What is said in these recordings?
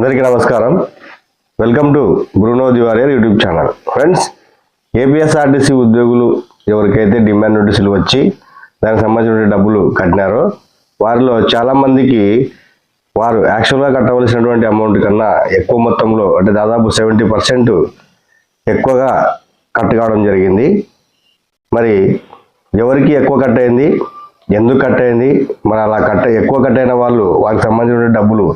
అందరికీ నమస్కారం. Welcome to Bruno the warrior YouTube channel friends APSRTC ఉద్యోగులు ఎవరికైతే డిమాండ్ నోటీసులు వచ్చి దానికి సంబంధించిన డబ్బులు కట్టినారో వారిలో చాలామందికి వారు యాక్చువల్గా కట్టవలసినటువంటి అమౌంట్ కన్నా ఎక్కువ మొత్తంలో అంటే దాదాపు సెవెంటీ పర్సెంట్ ఎక్కువగా కట్ కావడం జరిగింది. మరి ఎవరికి ఎక్కువ కట్ అయింది? ఎందుకు కట్ అయింది? మరి అలా కట్ ఎక్కువ కట్ అయిన వాళ్ళు వారికి సంబంధించిన డబ్బులు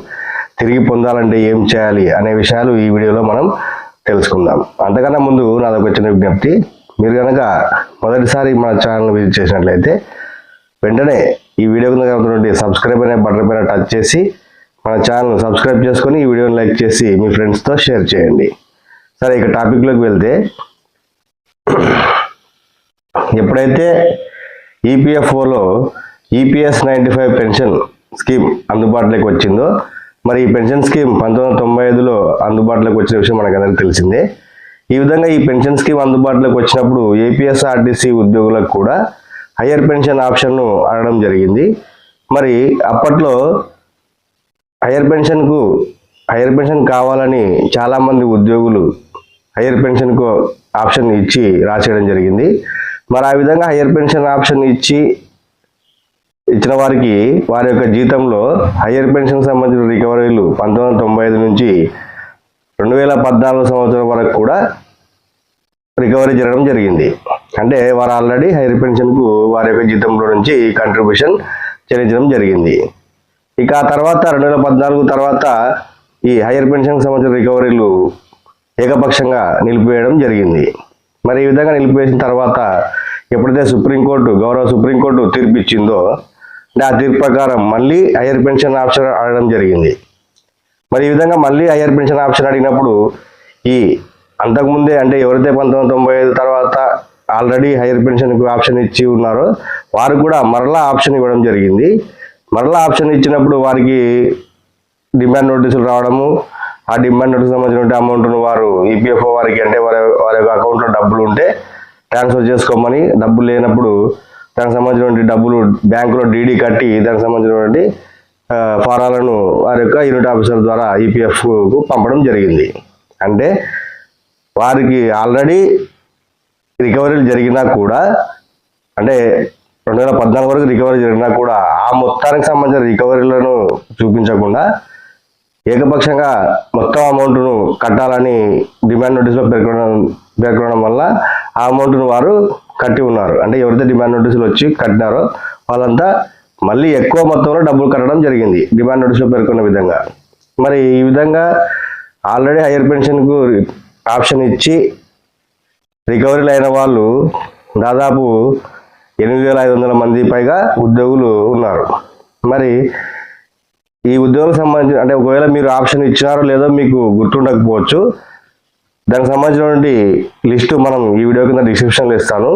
తిరిగి పొందాలంటే ఏం చేయాలి అనే విషయాలు ఈ వీడియోలో మనం తెలుసుకుందాం. అంతకన్నా ముందు నాదొక చిన్న విజ్ఞప్తి. మీరు కనుక మొదటిసారి మన ఛానల్ విజిట్ చేసినట్లయితే వెంటనే ఈ వీడియో కింద కనుక సబ్స్క్రైబ్ అనే బటన్ పైన టచ్ చేసి మన ఛానల్ సబ్స్క్రైబ్ చేసుకొని ఈ వీడియోని లైక్ చేసి మీ ఫ్రెండ్స్తో షేర్ చేయండి. సరే ఇక టాపిక్లోకి వెళ్తే ఎప్పుడైతే ఈపీఎఫ్ఓలో EPS ninety five pension scheme అందుబాటులోకి వచ్చిందో మరి ఈ పెన్షన్ స్కీమ్ పంతొమ్మిది వందల తొంభై ఐదులో అందుబాటులోకి వచ్చిన విషయం మనకందరికీ తెలిసిందే. ఈ విధంగా ఈ పెన్షన్ స్కీమ్ అందుబాటులోకి వచ్చినప్పుడు ఏపీఎస్ఆర్టీసీ ఉద్యోగులకు కూడా హయ్యర్ పెన్షన్ ఆప్షన్ను అడగడం జరిగింది. మరి అప్పట్లో హయ్యర్ పెన్షన్కు హయ్యర్ పెన్షన్ కావాలని చాలామంది ఉద్యోగులు హయ్యర్ పెన్షన్కు ఆప్షన్ ఇచ్చి రాసేయడం జరిగింది. మరి ఆ విధంగా హయ్యర్ పెన్షన్ ఆప్షన్ ఇచ్చి ఇచ్చిన వారికి వారి యొక్క జీతంలో హయ్యర్ పెన్షన్ సంబంధించిన రికవరీలు పంతొమ్మిది వందల తొంభై ఐదు నుంచి రెండు వేల పద్నాలుగు సంవత్సరం వరకు కూడా రికవరీ జరగడం జరిగింది. అంటే వారు ఆల్రెడీ హైయర్ పెన్షన్కు వారి యొక్క జీతంలో నుంచి కంట్రిబ్యూషన్ చెల్లించడం జరిగింది. ఇక ఆ తర్వాత రెండు వేల పద్నాలుగు తర్వాత ఈ హైయర్ పెన్షన్ సంబంధించిన రికవరీలు ఏకపక్షంగా నిలిపివేయడం జరిగింది. మరి ఈ విధంగా నిలిపివేసిన తర్వాత ఎప్పుడైతే సుప్రీంకోర్టు గౌరవ సుప్రీంకోర్టు తీర్పు ఇచ్చిందో ఆ తీర్పు ప్రకారం మళ్ళీ హైయర్ పెన్షన్ ఆప్షన్ అడగడం జరిగింది. మరి ఈ విధంగా మళ్ళీ హైయర్ పెన్షన్ ఆప్షన్ అడిగినప్పుడు ఈ అంతకుముందే అంటే ఎవరైతే పంతొమ్మిది తొంభై ఐదు తర్వాత ఆల్రెడీ హైయర్ పెన్షన్కు ఆప్షన్ ఇచ్చి ఉన్నారో వారు కూడా మరలా ఆప్షన్ ఇవ్వడం జరిగింది. మరలా ఆప్షన్ ఇచ్చినప్పుడు వారికి డిమాండ్ నోటీసులు రావడము ఆ డిమాండ్ నోటీస్ సంబంధించిన అమౌంట్ను వారు ఈపీఎఫ్ఓ వారికి అంటే వారి వారి యొక్క అకౌంట్లో డబ్బులు ఉంటే ట్రాన్స్ఫర్ చేసుకోమని డబ్బులు లేనప్పుడు దానికి సంబంధించినటువంటి డబ్బులు బ్యాంకులో డీడీ కట్టి దానికి సంబంధించినటువంటి ఫారాలను వారి యొక్క యూనిట్ ఆఫీసర్ ద్వారా ఈపీఎఫ్కు పంపడం జరిగింది. అంటే వారికి ఆల్రెడీ రికవరీలు జరిగినా కూడా అంటే రెండు వేల పద్నాలుగు వరకు రికవరీ జరిగినా కూడా ఆ మొత్తానికి సంబంధించిన రికవరీలను చూపించకుండా ఏకపక్షంగా మొత్తం అమౌంట్ను కట్టాలని డిమాండ్ నోటీసులో పేర్కొనడం పేర్కొనడం వల్ల ఆ అమౌంట్ను వారు కట్టి ఉన్నారు. అంటే ఎవరైతే డిమాండ్ నోటీసులు వచ్చి కట్టినారో వాళ్ళంతా మళ్ళీ ఎక్కువ మొత్తంలో డబ్బులు కట్టడం జరిగింది డిమాండ్ నోటీసులో పేర్కొన్న విధంగా. మరి ఈ విధంగా ఆల్రెడీ హైయర్ పెన్షన్కు ఆప్షన్ ఇచ్చి రికవరీలు అయిన వాళ్ళు దాదాపు ఎనిమిది వేల ఐదు వందల మంది పైగా ఉద్యోగులు ఉన్నారు. మరి ఈ ఉద్యోగులకు సంబంధించి అంటే ఒకవేళ మీరు ఆప్షన్ ఇచ్చినారో లేదో మీకు గుర్తుండకపోవచ్చు. దానికి సంబంధించినటువంటి లిస్టు మనం ఈ వీడియో కింద డిస్క్రిప్షన్లో ఇస్తాను.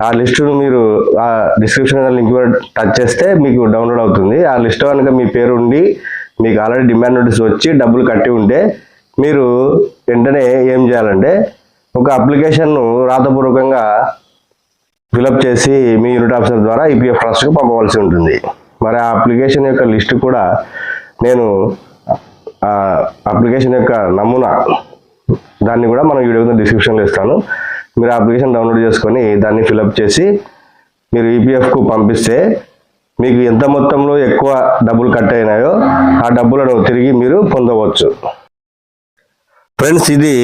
ఆ లిస్టును మీరు ఆ డిస్క్రిప్షన్ లింక్ టచ్ చేస్తే మీకు డౌన్లోడ్ అవుతుంది. ఆ లిస్ట్ కనుక మీ పేరు ఉండి మీకు ఆల్రెడీ డిమాండ్ నోటీస్ వచ్చి డబ్బులు కట్టి ఉంటే మీరు వెంటనే ఏం చేయాలంటే ఒక అప్లికేషన్ను రాతపూర్వకంగా ఫిలప్ చేసి మీ యూనిట్ ఆఫీసర్ ద్వారా ఈపీఎఫ్ ట్రస్ట్కు పంపవలసి ఉంటుంది. మరి ఆ అప్లికేషన్ యొక్క లిస్ట్ కూడా నేను ఆ అప్లికేషన్ యొక్క నమూనా దాన్ని కూడా మనం వీడియో కింద డిస్క్రిప్షన్లో ఇస్తాను. మీరు అప్లికేషన్ డౌన్లోడ్ చేసుకొని దాన్ని ఫిలప్ చేసి మీరు ఈపీఎఫ్కు పంపిస్తే మీకు ఎంత మొత్తంలో ఎక్కువ డబ్బులు కట్ అయినాయో ఆ డబ్బులను తిరిగి మీరు పొందవచ్చు. ఫ్రెండ్స్ ఇది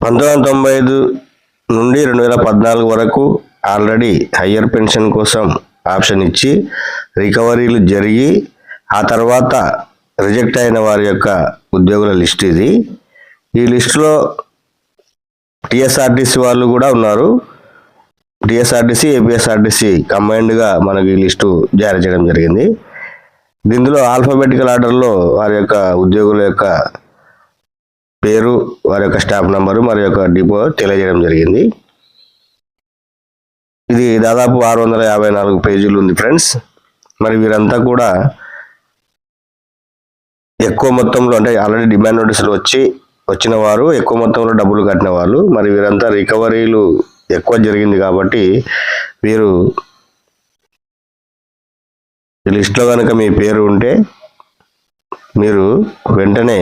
పంతొమ్మిది వందల తొంభై ఐదు నుండి రెండు వేల పద్నాలుగు వరకు ఆల్రెడీ హయ్యర్ పెన్షన్ కోసం ఆప్షన్ ఇచ్చి రికవరీలు జరిగి ఆ తర్వాత రిజెక్ట్ అయిన వారి యొక్క ఉద్యోగుల లిస్ట్ ఇది. ఈ లిస్టులో టిఎస్ఆర్టీసీ వాళ్ళు కూడా ఉన్నారు. టిఎస్ఆర్టీసీ ఏపీఎస్ఆర్టీసీ కంబైన్డ్గా మనకి ఈ లిస్టు జారీ చేయడం జరిగింది. దీనిలో ఆల్ఫాబెటికల్ ఆర్డర్లో వారి యొక్క ఉద్యోగుల యొక్క పేరు వారి యొక్క స్టాఫ్ నంబరు మరి యొక్క డిపో తెలియజేయడం జరిగింది. ఇది దాదాపు ఆరు వందల యాభై నాలుగు పేజీలు ఉంది ఫ్రెండ్స్ మరి వీరంతా కూడా ఎక్కువ మొత్తంలో అంటే ఆల్రెడీ డిమాండ్ నోటీసులు వచ్చి వచ్చిన వారు ఎక్కువ మొత్తంలో డబ్బులు కట్టిన వాళ్ళు మరి వీరంతా రికవరీలు ఎక్కువ జరిగింది కాబట్టి వీరు లిస్ట్లో కనుక మీ పేరు ఉంటే మీరు వెంటనే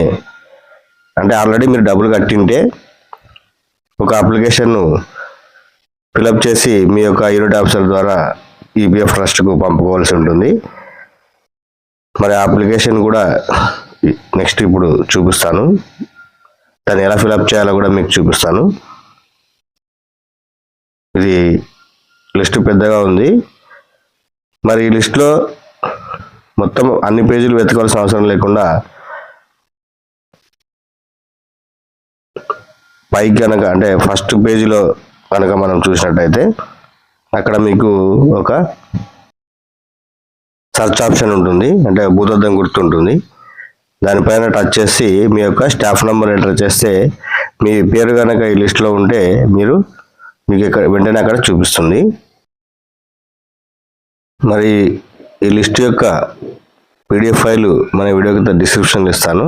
అంటే ఆల్రెడీ మీరు డబ్బులు కట్టింటే ఒక అప్లికేషన్ను ఫిలప్ చేసి మీ యొక్క యూనిట్ ఆఫీసర్ ద్వారా ఈపీఎఫ్ ట్రస్ట్కు పంపుకోవాల్సి ఉంటుంది. మరి ఆ అప్లికేషన్ కూడా నెక్స్ట్ ఇప్పుడు చూపిస్తాను. దాన్ని ఎలా ఫిలప్ చేయాలో కూడా మీకు చూపిస్తాను. ఇది లిస్ట్ పెద్దగా ఉంది. మరి ఈ లిస్ట్లో మొత్తం అన్ని పేజీలు వెతకాల్సిన అవసరం లేకుండా పైకి కనుక అంటే ఫస్ట్ పేజీలో కనుక మనం చూసినట్టయితే అక్కడ మీకు ఒక సర్చ్ ఆప్షన్ ఉంటుంది. అంటే భూతద్దం గుర్తుంటుంది. దానిపైన టచ్ చేసి మీ యొక్క స్టాఫ్ నెంబర్ ఎంటర్ చేస్తే మీ పేరు కనుక ఈ లిస్ట్లో ఉంటే మీరు మీకు ఇక్కడ వెంటనే అక్కడ చూపిస్తుంది. మరి ఈ లిస్ట్ యొక్క పీడిఎఫ్ ఫైల్ మన వీడియో కింద డిస్క్రిప్షన్లో ఇస్తాను.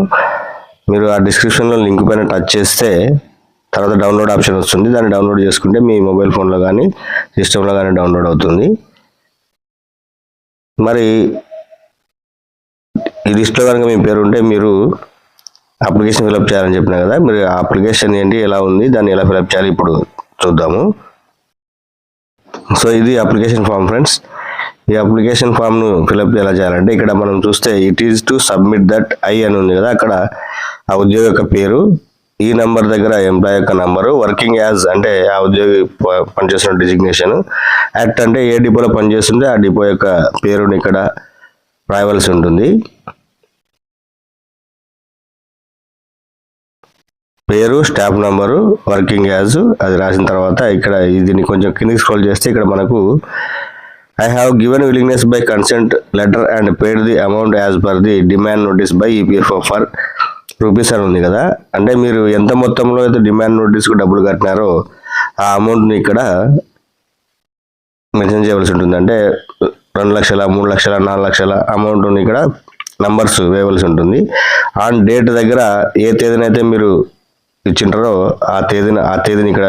మీరు ఆ డిస్క్రిప్షన్లో లింక్ పైన టచ్ చేస్తే తర్వాత డౌన్లోడ్ ఆప్షన్ వస్తుంది. దాన్ని డౌన్లోడ్ చేసుకుంటే మీ మొబైల్ ఫోన్లో కానీ సిస్టంలో కానీ డౌన్లోడ్ అవుతుంది. మరి ఈ లిస్ట్లో కనుక మీ పేరు ఉంటే మీరు అప్లికేషన్ ఫిలప్ చేయాలని చెప్పిన కదా మీరు ఆ అప్లికేషన్ ఏంటి ఎలా ఉంది దాన్ని ఎలా ఫిలప్ చేయాలి ఇప్పుడు చూద్దాము. సో ఇది అప్లికేషన్ ఫామ్ ఫ్రెండ్స్. ఈ అప్లికేషన్ ఫామ్ను ఫిలప్ ఎలా చేయాలంటే ఇక్కడ మనం చూస్తే it is to submit that I అని ఉంది కదా అక్కడ ఆ ఉద్యోగి యొక్క పేరు ఈ నంబర్ దగ్గర ఎంప్లాయ్ యొక్క నంబరు వర్కింగ్ యాజ్ అంటే ఆ ఉద్యోగి ప- పనిచేస్తున్న డిజిగ్నేషన్ యాక్ట్ అంటే ఏ డిపోలో పనిచేస్తుంటే ఆ డిపో యొక్క పేరుని ఇక్కడ రాయవలసి ఉంటుంది. పేరు స్టాఫ్ నెంబరు వర్కింగ్ యాజ్ అది రాసిన తర్వాత ఇక్కడ దీన్ని కొంచెం కిందికి స్క్రోల్ చేస్తే ఇక్కడ మనకు I have given willingness by consent letter and paid the amount as per the demand notice by EPFO for rupees అని ఉంది కదా. అంటే మీరు ఎంత మొత్తంలో అయితే డిమాండ్ నోటీస్కు డబ్బులు కట్టినారో ఆ అమౌంట్ని ఇక్కడ మెన్షన్ చేయవలసి ఉంటుంది. అంటే రెండు లక్షల మూడు లక్షల నాలుగు లక్షల అమౌంట్ని ఇక్కడ నంబర్స్ వేయవలసి ఉంటుంది. ఆన్ డేట్ దగ్గర ఏ తేదీనైతే మీరు ఇచ్చింటారో ఆ తేదీని ఆ తేదీని ఇక్కడ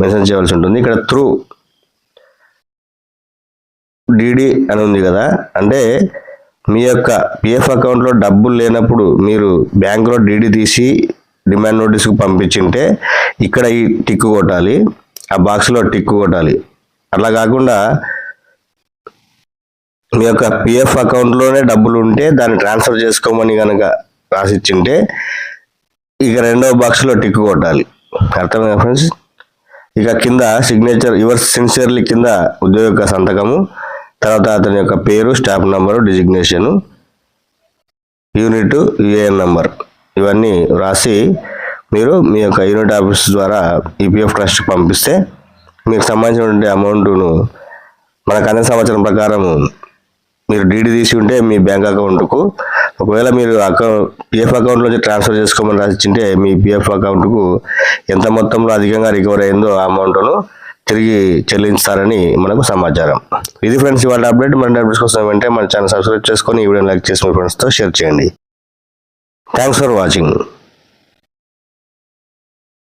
మెన్షన్ చేయవలసి ఉంటుంది. ఇక్కడ త్రూ డిడి అని ఉంది కదా. అంటే మీ యొక్క పిఎఫ్ అకౌంట్లో డబ్బులు లేనప్పుడు మీరు బ్యాంకులో డిడి తీసి డిమాండ్ నోటీస్కి పంపించింటే ఇక్కడ ఈ టిక్ కొట్టాలి. ఆ బాక్స్లో టిక్ కొట్టాలి. అట్లా కాకుండా మీ యొక్క పిఎఫ్ అకౌంట్లోనే డబ్బులు ఉంటే దాన్ని ట్రాన్స్ఫర్ చేసుకోమని కనుక రాసిచ్చింటే ఇక రెండవ బాక్స్లో టిక్ కొట్టాలి. అర్థమైందా ఫ్రెండ్స్ ఇక కింద సిగ్నేచర్ యువర్ సిన్సియర్లీ కింద ఉద్యోగ యొక్క సంతకము తర్వాత అతని యొక్క పేరు staff number designation unit UAN number ఇవన్నీ రాసి మీరు మీ యొక్క యూనిట్ ఆఫీస్ ద్వారా ఈపీఎఫ్ ట్రస్ట్ పంపిస్తే మీకు సంబంధించినటువంటి అమౌంట్ను మనకు అందిన సంవత్సరం ప్రకారం మీరు డీడీ తీసి ఉంటే మీ బ్యాంక్ అకౌంట్కు ఒకవేళ మీరు అకౌంట్ పిఎఫ్ అకౌంట్ నుంచి ట్రాన్స్ఫర్ చేసుకోమని రాసిచ్చింటే మీ పిఎఫ్ అకౌంట్కు ఎంత మొత్తంలో అధికంగా రికవర్ అయిందో ఆ అమౌంట్ను తిరిగి చెల్లిస్తారని మనకు సమాచారం. ఇది ఫ్రెండ్స్ ఇవాళ అప్డేట్ మన అప్డేట్స్ కోసం వెంటనే మన ఛానల్ సబ్స్క్రైబ్ చేసుకొని ఈ వీడియోని లైక్ చేసి మీ ఫ్రెండ్స్తో షేర్ చేయండి. Thanks for watching